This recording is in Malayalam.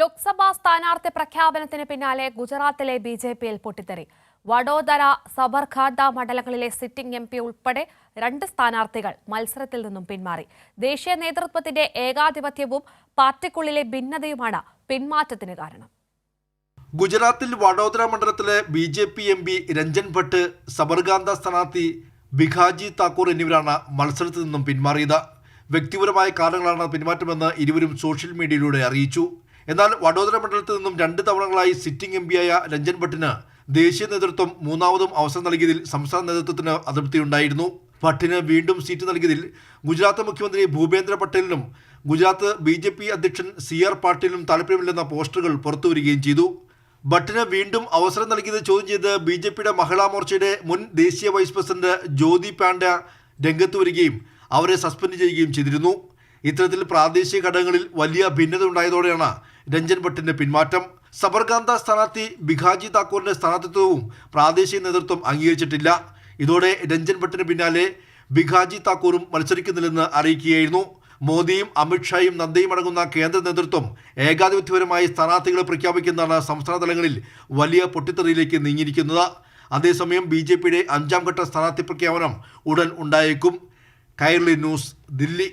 ലോക്സഭാ സ്ഥാനാർത്ഥി പ്രഖ്യാപനത്തിന് പിന്നാലെ ഗുജറാത്തിലെ ബി ജെ പിയിൽ പൊട്ടിത്തെറി. വഡോദര സബർഖാദ മണ്ഡലങ്ങളിലെ സിറ്റിംഗ് എം പി ഉൾപ്പെടെ രണ്ട് സ്ഥാനാർത്ഥികൾ മത്സരത്തിൽ നിന്നും പിന്മാറി. ദേശീയ നേതൃത്വത്തിന്റെ ഏകാധിപത്യവും പാർട്ടിക്കുള്ളിലെ ഭിന്നതയുമാണ് പിന്മാറ്റത്തിന് കാരണം. ഗുജറാത്തിൽ വഡോദര മണ്ഡലത്തിലെ B J P M P Ranjan Bhatt Sabarkantha സ്ഥാനാർത്ഥി ബിഖാജി താക്കൂർ എന്നിവരാണ് മത്സരത്തിൽ നിന്നും പിന്മാറിയത്. വ്യക്തിപരമായ കാരണങ്ങളാണ് പിന്മാറ്റമെന്ന് ഇരുവരും സോഷ്യൽ മീഡിയയിലൂടെ അറിയിച്ചു. എന്നാൽ വഡോദര മണ്ഡലത്തിൽ നിന്നും രണ്ട് തവണകളായി സിറ്റിംഗ് എം പിയായ രഞ്ജൻ ഭട്ടിന് ദേശീയ നേതൃത്വം മൂന്നാമതും അവസരം നൽകിയതിൽ സംസ്ഥാന നേതൃത്വത്തിന് അതൃപ്തിയുണ്ടായിരുന്നു ഭട്ടിന് വീണ്ടും സീറ്റ് നൽകിയതിൽ ഗുജറാത്ത് മുഖ്യമന്ത്രി ഭൂപേന്ദ്ര പട്ടേലിനും ഗുജറാത്ത് ബി ജെ പി അധ്യക്ഷൻ സി ആർ പാട്ടീലിനും താല്പര്യമില്ലെന്ന പോസ്റ്ററുകൾ പുറത്തുവരികയും ചെയ്തു. ഭട്ടിന് വീണ്ടും അവസരം നൽകിയത് ചോദ്യം ചെയ്ത് ബി ജെ പിയുടെ മഹിളാ മോർച്ചയുടെ മുൻ ദേശീയ വൈസ് പ്രസിഡന്റ് ജ്യോതി പാണ്ഡ രംഗത്ത് വരികയും അവരെ സസ്പെൻഡ് ചെയ്യുകയും ചെയ്തിരുന്നു. ഇത്തരത്തിൽ പ്രാദേശിക ഘടകങ്ങളിൽ വലിയ ഭിന്നത ഉണ്ടായതോടെയാണ് രഞ്ജൻ ഭട്ടിന്റെ പിന്മാറ്റം. സബർഗാന്ത സ്ഥാനാർത്ഥി ബിഖാജി താക്കൂറിന്റെ സ്ഥാനാർത്ഥിത്വവും പ്രാദേശിക നേതൃത്വം അംഗീകരിച്ചിട്ടില്ല. ഇതോടെ രഞ്ജൻ ഭട്ടിന് പിന്നാലെ ബിഖാജി താക്കൂറും മത്സരിക്കുന്നില്ലെന്ന് അറിയിക്കുകയായിരുന്നു. മോദിയും അമിത്ഷായും നദ്ദയും അടങ്ങുന്ന കേന്ദ്ര നേതൃത്വം ഏകാധിപത്യപരമായി സ്ഥാനാർത്ഥികളെ പ്രഖ്യാപിക്കുന്നതാണ് സംസ്ഥാന തലങ്ങളിൽ വലിയ പൊട്ടിത്തെറിയിലേക്ക് നീങ്ങിയിരിക്കുന്നത്. അതേസമയം ബി ജെ പിയുടെ അഞ്ചാം ഘട്ട സ്ഥാനാർത്ഥി പ്രഖ്യാപനം ഉടൻ ഉണ്ടായേക്കും. കൈർലി ന്യൂസ് ദില്ലി.